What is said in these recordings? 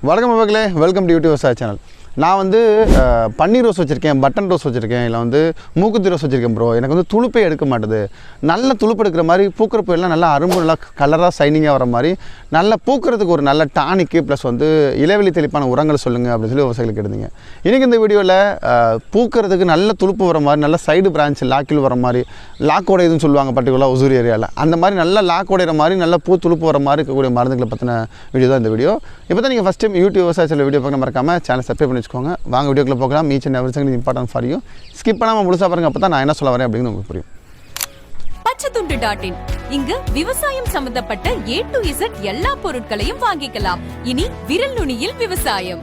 வணக்கம் மகளே welcome to YouTube sir channel நான் வந்து பன்னீர் ரோஸ் வச்சுருக்கேன் பட்டன் ரோஸ் வச்சுருக்கேன் இல்லை வந்து மூக்குத்தி ரோஸ் வச்சுருக்கேன் ப்ரோ எனக்கு வந்து துளுப்பே எடுக்க மாட்டுது. நல்ல துளுப்பு எடுக்கிற மாதிரி பூக்கிற புயலாம் நல்லா அரும்பு நல்லா கலராக சைனிங்காக வர மாதிரி நல்லா பூக்கிறதுக்கு ஒரு நல்ல டானிக்கு ப்ளஸ் வந்து இளவெளி தெளிப்பான உரங்கள் சொல்லுங்கள் அப்படின்னு சொல்லி விவசாயிகளுக்கு எடுத்தீங்க இன்றைக்கி இந்த வீடியோவில் பூக்கிறதுக்கு நல்ல துளுப்பு வர மாதிரி நல்ல சைடு பிரான்ச் லாக்கில் வர மாதிரி லாக் உடையதுன்னு சொல்லுவாங்க பர்டிகுலராக ஒசூர் ஏரியாவில் அந்த மாதிரி நல்லா லாக் உடையிற மாதிரி நல்லா பூ துளுப்பு வர மாதிரி இருக்கக்கூடிய மருந்துகளை பற்றின வீடியோ தான் இந்த வீடியோ. இப்போ தான் நீங்கள் ஃபஸ்ட் டைம் யூடியூப் விவசாயத்தில் சில வீடியோ பார்க்க மறக்காமல் சேனல் சப்ஸ்கிரைப் பண்ணி வச்சுக்கோங்க வாங்க வீடியோக்குள்ள போகலாம். Each and every single important for you skip பண்ணாமல் முழுசாக பாருங்க அப்போ தான் நான் என்ன சொல்ல வரேன் அப்படின்னு உங்களுக்கு புரியும். பச்சைத்துண்டு டாட் இன் இங்கு விவசாயம் சம்பந்தப்பட்ட ஏ டு இசட் எல்லா பொருட்களையும் வாங்கிக்கலாம். இனி விரல் நுனியில் விவசாயம்.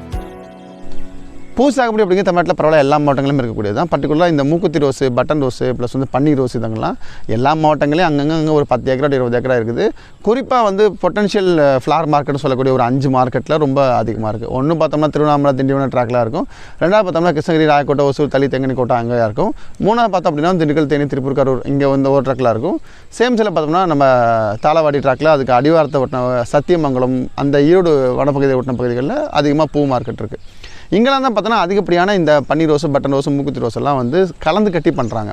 பூ சாகுபடி அப்படிங்கிற தமிழ்நாட்டில் பரவாயில்ல எல்லா மாவட்டங்களும் இருக்கக்கூடியது தான். பர்டிகுலராக இந்த மூக்குத்தி ரோஸு பட்டன் ரோஸு ப்ளஸ் வந்து பன்னீர் ரோஸ் இதெல்லாம் எல்லா மாவட்டங்களையும் அங்கங்கே அங்கே ஒரு பத்து ஏக்கரா இருபது ஏக்கரா இருக்குது. குறிப்பாக வந்து பொட்டன்ஷியல் ஃப்ளார் மார்க்கெட்னு சொல்லக்கூடிய ஒரு அஞ்சு மார்க்கெட்டில் ரொம்ப அதிகமாக இருக்குது ஒன்று பார்த்தோம்னா திருவண்ணாமலை திண்டிவனம் ட்ராக்லாம் இருக்கும். ரெண்டாவது பார்த்தோம்னா கிருஷ்ணகிரி ராயக்கோட்டை ஒசூர் தளி தெங்கனி கோட்டை அங்கே இருக்கும். மூணாவது பார்த்தோம் அப்படின்னா திண்டுக்கல் தேனி திருப்பூர் கரூர் இங்கே வந்து ஒரு ட்ராக்லாம் இருக்கும். சேம் சில பார்த்தோம்னா நம்ம தாளவாடி ட்ராக்கில் அதுக்கு அடிவாரத்தை ஒட்டின சத்தியமங்கலம் அந்த ஈரோடு வனப்பகுதியை ஒட்டின பகுதிகளில் அதிகமாக பூ மார்க்கெட் இருக்குது இங்கெல்லாம் தான் பார்த்தோன்னா அதிகப்படியான இந்த பன்னீர் ரோஸு பட்டன் ரோஸு மூக்குத்தி ரோஸ் எல்லாம் வந்து கலந்து கட்டி பண்ணுறாங்க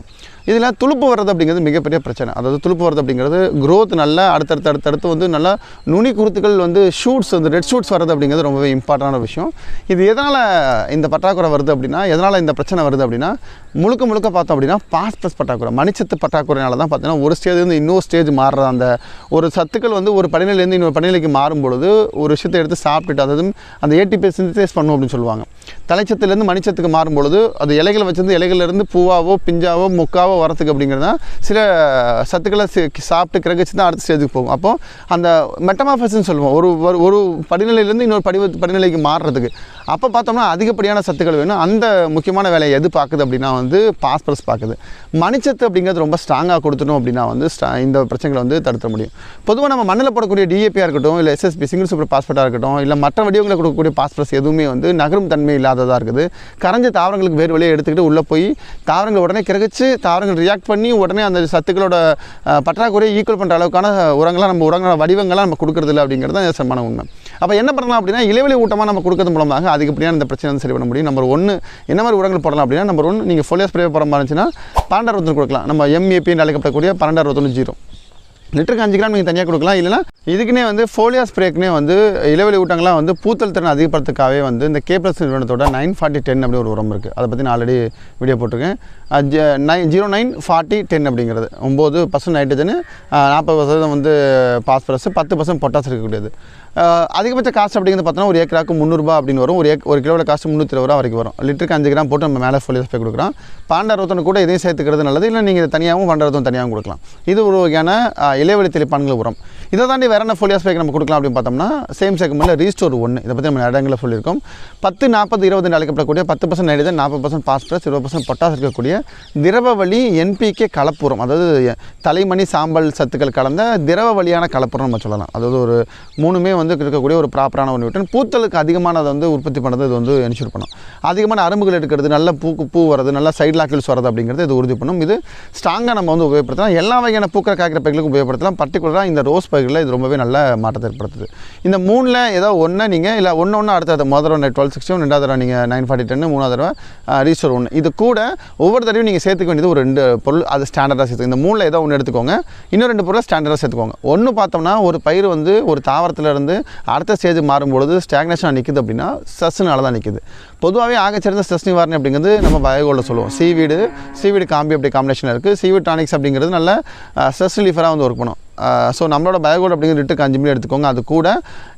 இதில் துளுப்பு வர்றது அப்படிங்கிறது மிகப்பெரிய பிரச்சனை. அதாவது துளுப்பு வர்றது அப்படிங்கிறது க்ரோத் நல்லா அடுத்தடுத்து அடுத்தடுத்து வந்து நல்லா நுனி குருத்துக்கள் வந்து ஷூட்ஸ் வந்து ரெட் ஷூட்ஸ் வர்றது அப்படிங்கிறது ரொம்பவே இம்பார்ட்டண்டான விஷயம். இது எதனால் இந்த பற்றாக்குறை வருது அப்படின்னா எதனால் இந்த பிரச்சனை வருது அப்படின்னா முழுக்க முழுக்க பார்த்தோம் அப்படின்னா பாஸ்பஸ் பற்றாக்குறை மணிச்சத்து பற்றாக்குறைனால தான் பார்த்தீங்கன்னா ஒரு ஸ்டேஜ் வந்து இன்னொரு ஸ்டேஜ் மாறுற அந்த ஒரு சத்துக்கள் வந்து ஒரு படிநிலையிலேருந்து இன்னொரு படிநிலைக்கு மாறும் பொழுது ஒரு விஷயத்தை எடுத்து சாப்பிட்டுட்டு அதாவது அந்த ஏடிபி சிந்தசைஸ் பண்ணும் அப்படின்னு சொல்லுவாங்க. தலைச்சத்துலேருந்து மணிச்சத்துக்கு மாறும் பொழுது அது இலைகளை வச்சிருந்து இலைகள்லேருந்து பூவாவோ பிஞ்சாவோ முக்காவோ வரத்துக்கு அப்படிங்கிறது தான். சில சத்துக்களை சி- சாப்பிட்டு கிரகிச்சு தான் அடுத்த ஸ்டேஜுக்கு போகும். அப்போ அந்த மெட்டமாஃபஸ்ன்னு சொல்லுவோம். ஒரு ஒரு- ஒரு படிநிலையிலேருந்து இன்னொரு படி படிநிலைக்கு மாறுறதுக்கு. அப்போ பார்த்தோம்னா அதிகப்படியான சத்துக்கள் வேணும். அந்த முக்கியமான வேலையை எது பார்க்குது அப்படின்னா வந்து பாஸ்பரஸ் பார்க்குது. மணிச்சத்து அப்படிங்கிறது ரொம்ப ஸ்ட்ராங்காக கொடுத்துட்டோம் அப்படின்னா வந்து ஸ்ட்ரா- இந்த பிரச்சனைகளை வந்து தடுத்த முடியும். பொதுவாக நம்ம மண்ணில் போடக்கூடிய டிஏபியாக இருக்கட்டும் இல்லை எஸ்எஸ்பி சிங்கிள் சூப்பர் பாஸ்பேட்டாக இருக்கட்டும் இல்லை மற்ற வடிவங்களை கொடுக்கக்கூடிய பாஸ்பரஸ் எதுவுமே வந்து நகரும் தன்மை இல்லாத இல்லாததாக இருக்குது. கரைஞ்ச தாவரங்களுக்கு வேறு வழியை எடுத்துக்கிட்டு உள்ளே போய் தாவரங்கள் உடனே கிரகிச்சு தாவரங்கள் ரியாக்ட் பண்ணி உடனே அந்த சத்துக்களோட பற்றாக்குறையை ஈக்குவல் பண்ணுற அளவுக்கான உரங்களாக நம்ம உரங்கள வடிவங்களாக நம்ம கொடுக்குறதில்ல அப்படிங்கிறது தான் சமான உண்மை. அப்போ என்ன பண்ணலாம் அப்படின்னா இலைவெளி ஊட்டமாக நம்ம கொடுக்கறது மூலமாக அதிகப்படியான இந்த பிரச்சனை வந்து சரி பண்ண முடியும். நம்பர் ஒன்று என்ன மாதிரி உரங்கள் போடலாம் அப்படின்னா நம்பர் ஒன்று நீங்கள் ஃபோலியோ ஸ்ப்ரே போகிற மாதிரி இருந்துச்சுன்னா பன்னெண்டு அறுபத்தொன்று கொடுக்கலாம். நம்ம எம்ஏபின்னு அழைக்கப்படக்கூடிய பன்னெண்டு அறுபத்தொன்று ஜீரோ. லிட்டருக்கு அஞ்சு கிராம் நீங்கள் தனியாக கொடுக்கலாம். இல்லைனா இதுக்குன்னே வந்து ஃபோலியா ஸ்ப்ரேக்குனே வந்து இளவெளி ஊட்டங்கள்லாம் வந்து பூத்தல் திறன் அதிகப்படுத்துக்காகவே வந்து இந்த கே ப்ளஸ் நிறுவனத்தோட நைன் ஃபார்ட்டி டென் அப்படி ஒரு உரம் இருக்குது அதை பற்றி நான் ஆல்ரெடி வீடியோ போட்டிருக்கேன். Nine zero nine forty ten அப்படிங்கிறது. ஒம்பது பர்சன்ட் நைட்ரஜனு நாற்பது பர்சன்ட் வந்து பாஸ்பரஸ் பத்து பர்சன்ட் பொட்டாஸ் இருக்கக்கூடியது. அதிகபட்ச காஸ்ட் அப்படிங்கிறது பார்த்தோன்னா ஒரு ஏக்கராக்கு முந்நூறுபா அப்படின்னு வரும். ஒரு ஏக் ஒரு கிலோட காஸ்ட் முந்நூற்றி இருபது ரூபா வரைக்கும் வரும். லிட்டருக்கு அஞ்சு கிராம் போட்டு நம்ம மேலே ஃபோலியோ போய் கொடுக்குறோம் பன்னெண்டு அறுபத்தொன்று கூட இதையும் சேர்த்துக்கிறது நல்லது. இல்லை நீங்கள் தனியாகவும் பன்னெண்டு அறுபத்தொன்று தனியாகவும் கொடுக்கலாம். இது ஒரு வகையான இலைவெளி தெளிப்பான்கள் உரம். இதை தாண்டி வேற என்ன ஃபோலியோ ஸ்ப்ரேக்கு நம்ம கொடுக்கலாம் அப்படின்னு பார்த்தோம்னா சேம் செக்மெண்ட்டில் ரீஸ்டோர் ஒன்று இதை பற்றி நம்ம இடங்களில் சொல்லியிருக்கோம். பத்து நாற்பது இருபது அழைக்கப்படக்கூடிய பத்து பர்சன்ட் நைட்ரஜன் நாற்பது பர்சன்ட் பாஸ்பரஸ் இருபது பர்சன்ட் பொட்டாஸ் இருக்கக்கூடிய திரவ வழி என்பிகே கலப்புரம். அதாவது தலைமணி சாம்பல் சத்துக்கள் கலந்த திரவ வழியான கலப்புரம் நம்ம சொல்லலாம். அதாவது ஒரு மூணுமே வந்து இருக்கக்கூடிய ஒரு ப்ராப்பரான ஒரு நியூட்டன் பூத்தலுக்கு அதிகமானதை வந்து உற்பத்தி பண்ணுறது இது வந்து என்ஷூர் பண்ணும். அதிகமான அரும்புகள் எடுக்கிறது நல்ல பூக்கு பூ வரது நல்ல சைட் லாக்கில்ஸ் வரது அப்படிங்கிறது இது உறுதி பண்ணும். இது ஸ்ட்ராங்காக நம்ம வந்து உபயோகப்படுத்தலாம். எல்லா வகையான பூக்கிற காய்க்கிற பைகளுக்கு உபயோகப்படுத்தலாம். பர்டிகுலராக இந்த ரோஸ் பயிர்களில் இது ரொம்பவே நல்ல மாற்றத்தை ஏற்படுத்துது. இந்த மூணில் ஏதோ ஒன்று நீங்கள் இல்லை ஒன்று ஒன்று அடுத்த முதல் ஒன்று டுவெல் சிக்ஸ்டி ரெண்டாவது தடவை நீங்கள் நைன் ஃபார்ட்டி டென்னு மூணாவது தடவை ரீஸ்டோர் ஒன்று இது கூட ஒவ்வொரு தடவையும் நீங்கள் சேர்த்துக்க வேண்டியது ஒரு ரெண்டு பொருள் அது ஸ்டாண்டர்டாக சேர்த்து இந்த மூணில் ஏதோ ஒன்று எடுத்துக்கோங்க. இன்னும் ரெண்டு பொருளை ஸ்டாண்டர்டாக சேர்த்துக்கோங்க. ஒன்று பார்த்தோம்னா ஒரு பயிர் வந்து ஒரு தாவரத்துல இருந்து அடுத்த ஸ்டேஜ் மாறும்பொழுது ஸ்டாக்னேஷனாக நிற்குது அப்படின்னா சஸ்ஸுனால தான் நிற்குது பொதுவாகவே ஆகச்சிறந்த ஸ்ட்ரெஸ் நிவாரணம் அப்படிங்கிறது நம்ம பயோகோலில் சொல்லுவோம். சீவீடு சீவீடு காம்பி அப்படி காம்பினேஷனில் இருக்குது சீவீடு டானிக்ஸ் அப்படிங்கிறது நல்ல ஸ்ட்ரெஸ் ரிலீஃபராக வந்து ஒர்க் பண்ணும். ஸோ நம்மளோட பயோகோல் அப்படிங்கிற லிட்டருக்கு அஞ்சு மில்லி எடுத்துக்கோங்க. அது கூட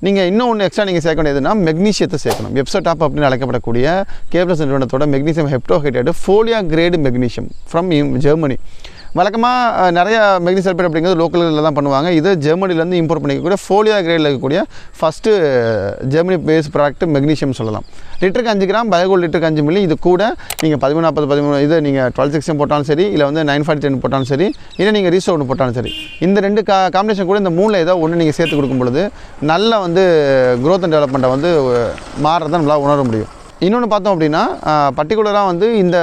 நீங்கள் இன்னும் ஒன்று எக்ஸ்ட்ரா நீங்கள் சேர்க்க வேண்டியதுன்னா மெக்னீஷியத்தை சேர்க்கணும். வெப்சோடாப் அப்படின்னு அழைக்கப்படக்கூடிய கேப்ளஸ் நிறுவனத்தோட magnesium heptahydrate foliar grade magnesium from Germany வழக்கமாக நிறைய மெக்னி சல்பேட் அப்படிங்கிறது லோக்கலில் தான் பண்ணுவாங்க. இது ஜெர்மனிலேருந்து இம்போர்ட் பண்ணிக்கக்கூடிய ஃபோலியா கிரேடில் இருக்கக்கூடிய first Germany base product magnesium சொல்லலாம். லிட்டருக்கு அஞ்சு கிராம் பயோகோல் லிட்டருக்கு அஞ்சு மில்லி இது கூட நீங்கள் பதிமூணு நாற்பது பதிமூணு இது நீங்கள் டுவெல் சிக்ஸ்டின் போட்டாலும் சரி இல்லை வந்து நைன் ஃபார்ட்டி டென் போட்டாலும் சரி இல்லை நீங்கள் ரீசோ ஒன்று போட்டாலும் சரி இந்த ரெண்டு கா காம்பினேஷன் கூட இந்த மூணில் ஏதோ ஒன்று நீங்கள் சேர்த்து கொடுக்கும் பொழுது நல்ல வந்து க்ரோத் அண்ட் டெவலப்மெண்ட்டை வந்து மாறுறதை நம்மளால் உணர முடியும். இன்னொன்று பார்த்தோம் அப்படின்னா பர்டிகுலராக வந்து இந்த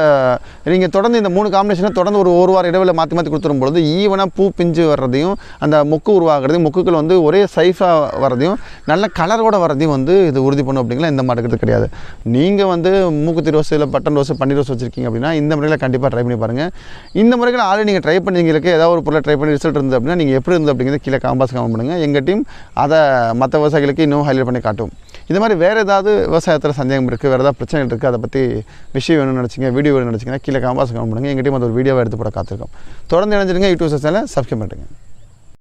நீங்கள் தொடர்ந்து இந்த மூணு காம்பினேஷனை தொடர்ந்து ஒரு ஒரு வார இடைவெளி மாற்றி மாற்றி கொடுத்துரும் பொழுது ஈவனாக பூ பிஞ்சு வர்றதையும் அந்த மொக்கு உருவாகிறதையும் மொக்குகள் வந்து ஒரே சைஸாக வர்றதையும் நல்ல கலரோட வர்றதையும் வந்து இது உறுதி பண்ணும் அப்படிங்களா இந்த மாட்டுக்கிறது கிடையாது. நீங்கள் வந்து மூக்குத்தி ரோஸ் இல்லை பட்டன் ரோஸ் பன்னீர் ரோஸ் வச்சுருக்கீங்க அப்படின்னா இந்த முறையில் கண்டிப்பாக ட்ரை பண்ணி பாருங்கள் இந்த முறைகளை ஆல்ரெடி நீங்கள் ட்ரை பண்ணிங்களுக்கு ஏதாவது ஒரு பொருளை ட்ரை பண்ணி ரிசல்ட் இருந்தது அப்படின்னா நீங்கள் எப்படி இருந்தது அப்படிங்கிறது கீழே காம்பாஸ் கமெண்ட் பண்ணுங்கள் எங்கள் டீம் அதை மற்ற விவசாயிகளுக்கு இன்னும் ஹைலைட் பண்ணி காட்டும். இது மாதிரி வேறு ஏதாவது விவசாயத்தில் சந்தேகம் இருக்குது வேறு ஏதாவது பிரச்சனைகள் இருக்குது அதை பற்றி விஷயம் வேணும்னு நினச்சிங்க வீடியோ வேணும்னு நினச்சிங்கன்னா கீழே காம்பாஸ் கமெண்ட் பண்ணுங்கள் எங்கள் அது ஒரு வீடியோவை எடுத்து போட காத்திருக்கோம். தொடர்ந்து இணைஞ்சிருங்க யூடியூப் சேனலை சப்ஸ்கிரைப் பண்ணுறேங்க